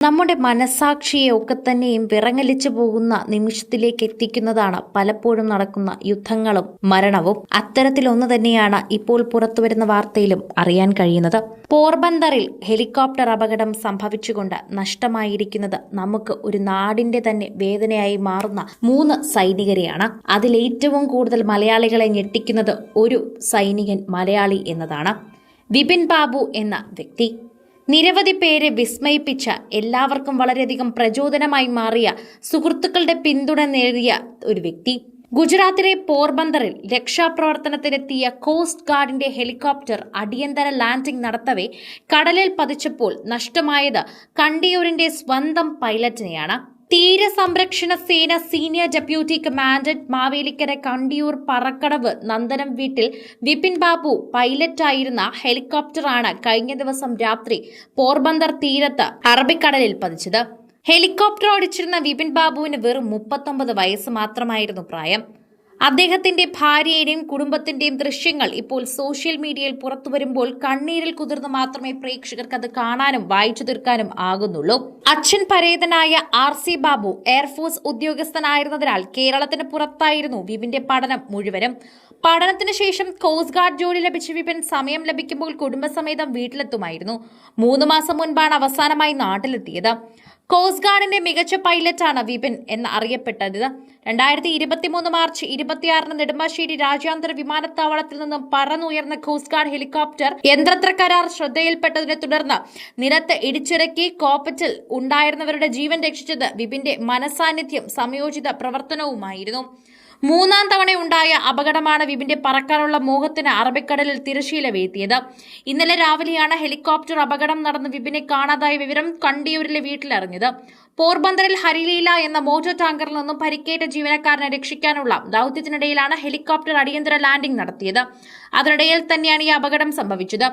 നമ്മുടെ മനസാക്ഷിയെ ഒക്കെ തന്നെയും വിറങ്ങലിച്ചു പോകുന്ന നിമിഷത്തിലേക്ക് എത്തിക്കുന്നതാണ് പലപ്പോഴും നടക്കുന്ന യുദ്ധങ്ങളും മരണവും. അത്തരത്തിലൊന്നു തന്നെയാണ് ഇപ്പോൾ പുറത്തുവരുന്ന വാർത്തയിലും അറിയാൻ കഴിയുന്നത്. പോർബന്തറിൽ ഹെലികോപ്റ്റർ അപകടം സംഭവിച്ചുകൊണ്ട് നഷ്ടമായിരിക്കുന്നത് നമുക്ക് ഒരു നാടിന്റെ തന്നെ വേദനയായി മാറുന്ന മൂന്ന് സൈനികരെയാണ്. അതിൽ ഏറ്റവും കൂടുതൽ മലയാളികളെ ഞെട്ടിക്കുന്നത് ഒരു സൈനികൻ മലയാളി എന്നതാണ്. വിപിൻ ബാബു എന്ന വ്യക്തി. നിരവധി പേരെ വിസ്മയിപ്പിച്ച എല്ലാവർക്കും വളരെയധികം പ്രചോദനമായി മാറിയ സുഹൃത്തുക്കളുടെ പിന്തുണ നേടിയ ഒരു വ്യക്തി. ഗുജറാത്തിലെ പോർബന്ദറിൽ രക്ഷാപ്രവർത്തനത്തിനെത്തിയ കോസ്റ്റ് ഗാർഡിന്റെ ഹെലികോപ്റ്റർ അടിയന്തര ലാൻഡിംഗ് നടത്തവേ കടലിൽ പതിച്ചപ്പോൾ നഷ്ടമായത് കണ്ടിയൂരിന്റെ സ്വന്തം പൈലറ്റിനെയാണ്. തീരസംരക്ഷണ സേന senior deputy commandant Mavelikkara Kandiyoor Parakkadavu Nandanam വീട്ടിൽ വിപിൻ ബാബു പൈലറ്റായിരുന്ന ഹെലികോപ്റ്ററാണ് കഴിഞ്ഞ ദിവസം രാത്രി പോർബന്തർ തീരത്ത് അറബിക്കടലിൽ പതിച്ചത്. ഹെലികോപ്റ്റർ ഓടിച്ചിരുന്ന വിപിൻ ബാബുവിന് വെറും മുപ്പത്തൊമ്പത് വയസ്സ് മാത്രമായിരുന്നു പ്രായം. അദ്ദേഹത്തിന്റെ ഭാര്യയുടെയും കുടുംബത്തിന്റെയും ദൃശ്യങ്ങൾ ഇപ്പോൾ സോഷ്യൽ മീഡിയയിൽ പുറത്തു വരുമ്പോൾ കണ്ണീരിൽ കുതിർന്ന് മാത്രമേ പ്രേക്ഷകർക്ക് അത് കാണാനും വായിച്ചു തീർക്കാനും ആകുന്നുള്ളൂ. അച്ഛൻ പരേതനായ R C Babu air force ഉദ്യോഗസ്ഥനായിരുന്നതിനാൽ കേരളത്തിന് പുറത്തായിരുന്നു വിപിന്റെ പഠനം മുഴുവനും. പഠനത്തിന് ശേഷം കോസ്റ്റ് ഗാർഡ് ജോലി ലഭിച്ച വിപിൻ സമയം ലഭിക്കുമ്പോൾ കുടുംബസമേതം വീട്ടിലെത്തുമായിരുന്നു. മൂന്ന് മാസം മുൻപാണ് അവസാനമായി നാട്ടിലെത്തിയത്. കോസ്റ്റ് ഗാർഡിന്റെ മികച്ച പൈലറ്റാണ് വിപിൻ എന്ന് അറിയപ്പെട്ടത് രണ്ടായിരത്തി ഇരുപത്തിമൂന്ന് മാർച്ച് ഇരുപത്തിയാറിന് നെടുമ്പാശ്ശേരി രാജ്യാന്തര വിമാനത്താവളത്തിൽ നിന്നും പറന്നുയർന്ന കോസ്റ്റ് ഗാർഡ് ഹെലികോപ്റ്റർ യന്ത്രത്ര കരാർ ശ്രദ്ധയിൽപ്പെട്ടതിനെ തുടർന്ന് നിരത്ത് ഇടിച്ചിറക്കി കോപ്പറ്റിൽ ഉണ്ടായിരുന്നവരുടെ ജീവൻ രക്ഷിച്ചത് വിപിന്റെ മനസാന്നിധ്യം സംയോജിത പ്രവർത്തനവുമായിരുന്നു. മൂന്നാം തവണ ഉണ്ടായ അപകടമാണ് വിപിന്റെ പറക്കാനുള്ള മോഹത്തിന് അറബിക്കടലിൽ തിരശീല വീഴ്ത്തിയത് ഇന്നലെ രാവിലെയാണ് ഹെലികോപ്റ്റർ അപകടം നടന്ന് വിപിനെ കാണാതായ വിവരം കണ്ടിയൂരിലെ വീട്ടിലറിഞ്ഞത്. പോർബന്തറിൽ ഹരിലീല എന്ന മോട്ടോർ ടാങ്കറിൽ നിന്നും പരിക്കേറ്റ ജീവനക്കാരനെ രക്ഷിക്കാനുള്ള ദൌത്യത്തിനിടയിലാണ് ഹെലികോപ്റ്റർ അടിയന്തര ലാൻഡിംഗ് നടത്തിയത്. അതിനിടയിൽ തന്നെയാണ് ഈ അപകടം സംഭവിച്ചത്.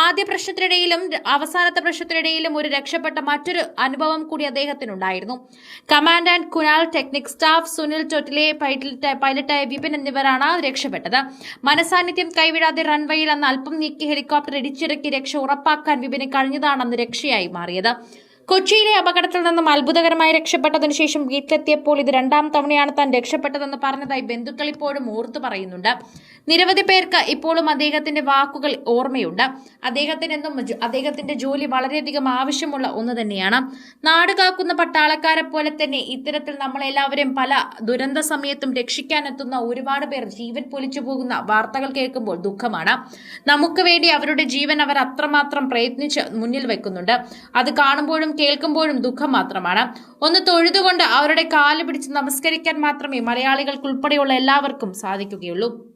ആദ്യ പ്രശ്നത്തിനിടയിലും അവസാനത്തെ പ്രശ്നത്തിനിടയിലും ഒരു രക്ഷപ്പെട്ട മറ്റൊരു അനുഭവം കൂടി അദ്ദേഹത്തിനുണ്ടായിരുന്നു. Commandant Kunal technic staff Sunil ടൊട്ടിലെ pilot പൈലറ്റായ വിപിൻ എന്നിവരാണ് രക്ഷപ്പെട്ടത്. മനസാന്നിധ്യം കൈവിടാതെ റൺവേയിൽ അന്ന് അല്പം നീക്കി ഹെലികോപ്റ്റർ ഇടിച്ചിറക്കി രക്ഷ ഉറപ്പാക്കാൻ വിപിന് കഴിഞ്ഞതാണെന്ന് രക്ഷയായി മാറിയത്. കൊച്ചിയിലെ അപകടത്തിൽ നിന്നും അത്ഭുതകരമായി രക്ഷപ്പെട്ടതിനു ശേഷം വീട്ടിലെത്തിയപ്പോൾ ഇത് രണ്ടാം തവണയാണ് താൻ രക്ഷപ്പെട്ടതെന്ന് പറഞ്ഞതായി ബന്ധുക്കൾ ഇപ്പോഴും ഓർത്തു പറയുന്നുണ്ട്. നിരവധി പേർക്ക് ഇപ്പോഴും അദ്ദേഹത്തിന്റെ വാക്കുകൾ ഓർമ്മയുണ്ട്. അദ്ദേഹത്തിനെന്നും അദ്ദേഹത്തിന്റെ ജോലി വളരെയധികം ആവശ്യമുള്ള ഒന്ന് തന്നെയാണ്. നാട് കാക്കുന്ന പട്ടാളക്കാരെ പോലെ തന്നെ ഇത്തരത്തിൽ നമ്മളെല്ലാവരും പല ദുരന്ത സമയത്തും രക്ഷിക്കാനെത്തുന്ന ഒരുപാട് പേർ ജീവൻ പൊലിച്ചു പോകുന്ന വാർത്തകൾ കേൾക്കുമ്പോൾ ദുഃഖമാണ്. നമുക്ക് വേണ്ടി അവരുടെ ജീവൻ അവർ അത്രമാത്രം പ്രയത്നിച്ച് മുന്നിൽ വെക്കുന്നുണ്ട്. അത് കാണുമ്പോഴും കേൾക്കുമ്പോഴും ദുഃഖം മാത്രമാണ്. ഒന്ന് തൊഴുതുകൊണ്ട് അവരുടെ കാൽ പിടിച്ച് നമസ്കരിക്കാൻ മാത്രമേ മലയാളികൾക്ക് ഉൾപ്പെടെയുള്ള എല്ലാവർക്കും സാധിക്കുകയുള്ളൂ.